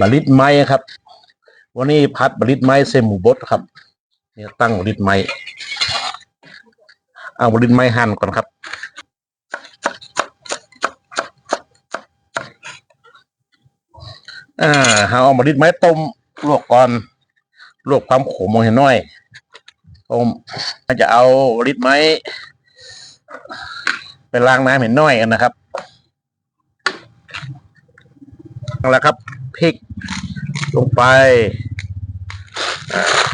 บริตไม้ครับ วันนี้พัดบริตไม้เซหมูบดครับเนี่ยตั้งบริตไม้เอาบริตไม้หั่นก่อนครับอ่าเอาบริตไม้ต้มลวกก่อนลวกความขมลงให้น้อยต้มจะเอาบริตไม้ไปล้างน้ำให้น้อยกันนะครับเอาละครับ พริก ลงไป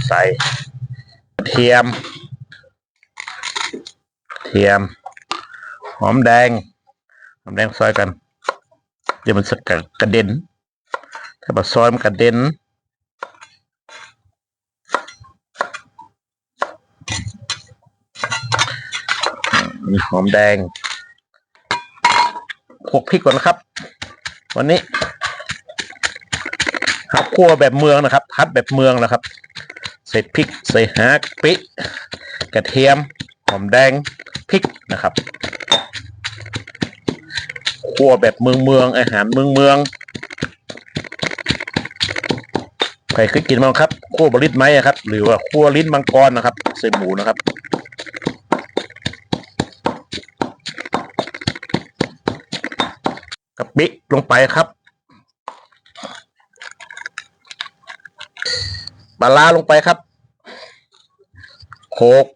ใส่กระเทียม เทียม หอมแดง หอมแดงซอยกันเดี๋ยวมันสกัดกระเด็น ถ้าบซอยมันกระเด็นมีหอมแดงโขลกพริกก่อนนะครับ วันนี้ ครับคั่วแบบเมืองนะครับ ทัดแบบเมืองนะครับ ใส่พริก ใส่ฮักปิกระเทียม หอมแดง พริกนะครับคั่วแบบเมืองเมืองอาหารเมืองเมืองใครเคยกินบ้างครับคั่วบริษไหมครับ หรือว่าคั่วลิ้นมังกรนะครับ ใส่หมูนะครับกะปิลงไปครับ ปลาร้าลงไปครับโขก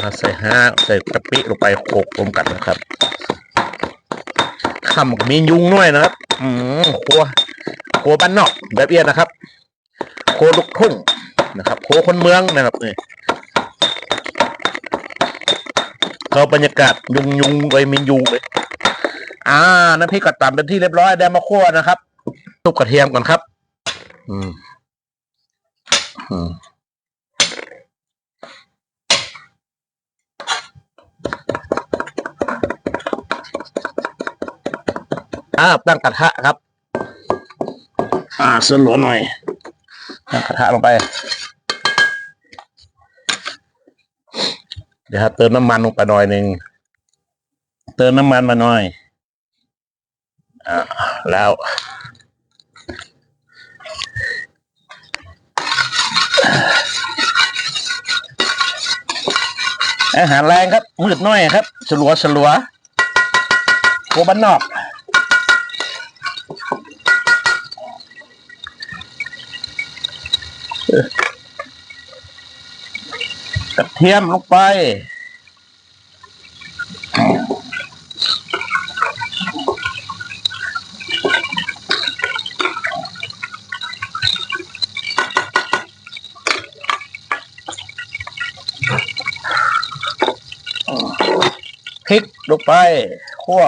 มาใส่ห้าใส่กะปิลงไปโขกรวมกันนะครับคำกับมียุงหน่อยนะครับ อืมครัวครัวบ้านนอกแบบเอียนะครับ โคลูกทุ่งนะครับ โคคนเมืองนะครับนี่ เขาบรรยากาศยุงยุงเลยมียุงเลย อ่าน้ำพริกกระตำเป็นที่เรียบร้อยได้มาคั่วนะครับทุบกระเทียมก่อนครับ อืม อืมอ่าตั้งกระทะครับ อ่าเส้นหลวหน่อยตั้งกระทะลงไป เดี๋ยวครับเติมน้ำมันลงไปหน่อยหนึ่งเติมน้ำมันมาหน่อยอ่าแล้วอาหารแรงครับ มืดน้อยครับ สลัวสลัวโคบ้านนอก กระเทียมลงไป พริกลงไป คั่ว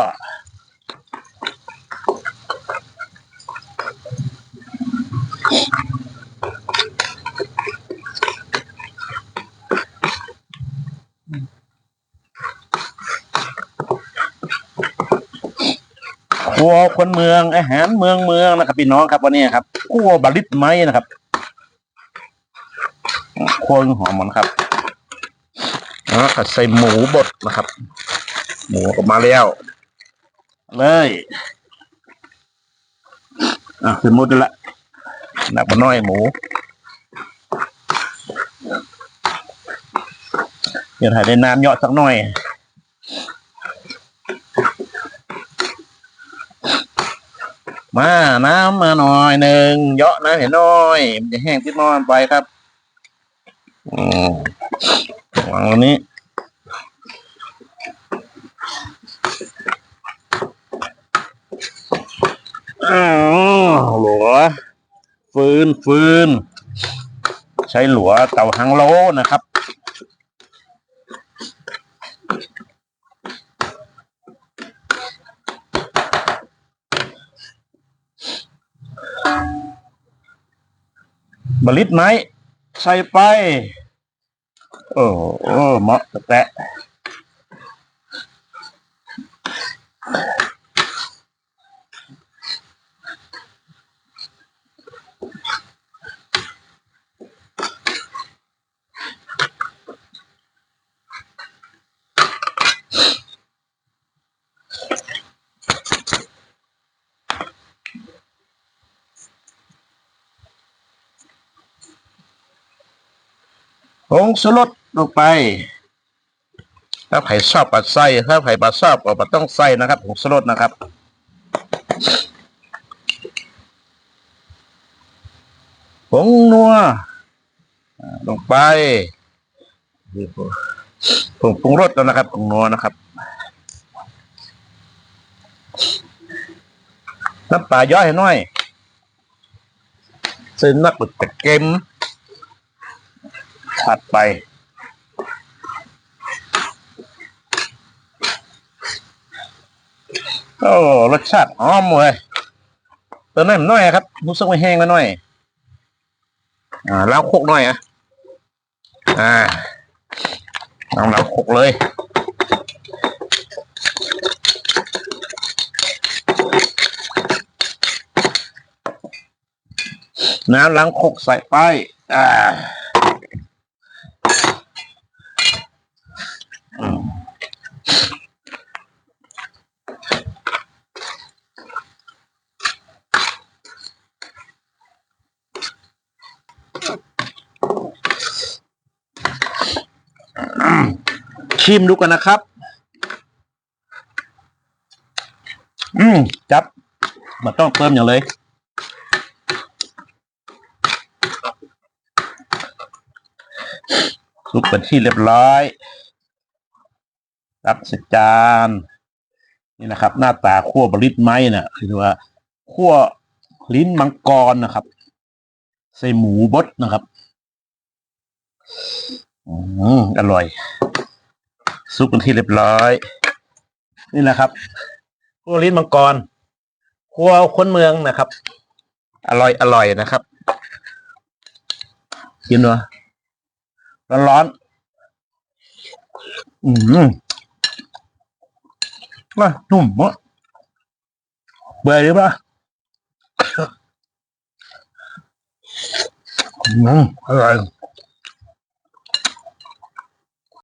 ครัวคนเมืองอาหารเมืองเมืองนะครับพี่น้องครับวันนี้ครับคั่วบาลิตไม้นะครับคั่วหอมมันครับแล้วก็ใส่หมูบดนะครับ หมูออกมาแล้ว เลยอะเป็นหมดแล้วละหนักมาน้อยหมู เดี๋ยวถ่ายได้น้ำเยอะสักหน่อย มาน้ำมาหน่อยหนึ่งเยอะนะเห็นน้อยมันจะแห้งที่นอนไปครับอืมวางตรงนี้อ้าวหลัวฟืนฟืน ใช้หลัวเต่าหังโลนะครับ บลิตไหมใส่ไป โอ้โหเหมาะแตะ ผงสุรสลงไป ถ้าใครชอบปลาไส้ถ้าใครปลาชอบก็ปลาต้องไส้นะครับผงสุรสนะครับผงนัวลงไปผงปรุงรสแล้วนะครับผงนัวนะครับน้ำปลาย่อยให้น่อยเส้นนักบึกตะเก็ม ผัดไป โอ้รสชาติหอมเลยเติมน้ำหน่อยครับรู้สึกไม่แห้งแล้วหน่อย อ่าแล้วโคกหน่อยอะอ่าเอาแล้วโคกเลยน้ำล้างโคกใส่ไปอ่าอืม ชิมดูกันนะครับ อืมจับไมาต้องเติมอย่างเลยซุปเป็นที่เรียบร้อยรับสจานนี่นะครับ หน้าตาขั้วบริษไม้น่ะคือว่าขั้วลิ้นมังกรนะครับ ใส่หมูบดนะครับ อืมอร่อย ซุปเป็นที่เรียบร้อย นี่นะครับขั้วลิ้นมังกรขั้วคนเมืองนะครับ อร่อยอร่อยนะครับกินวะร้อนร้อนๆอืมว่านุ่มมะเบื่อหรือเปล่าอืมอร่อย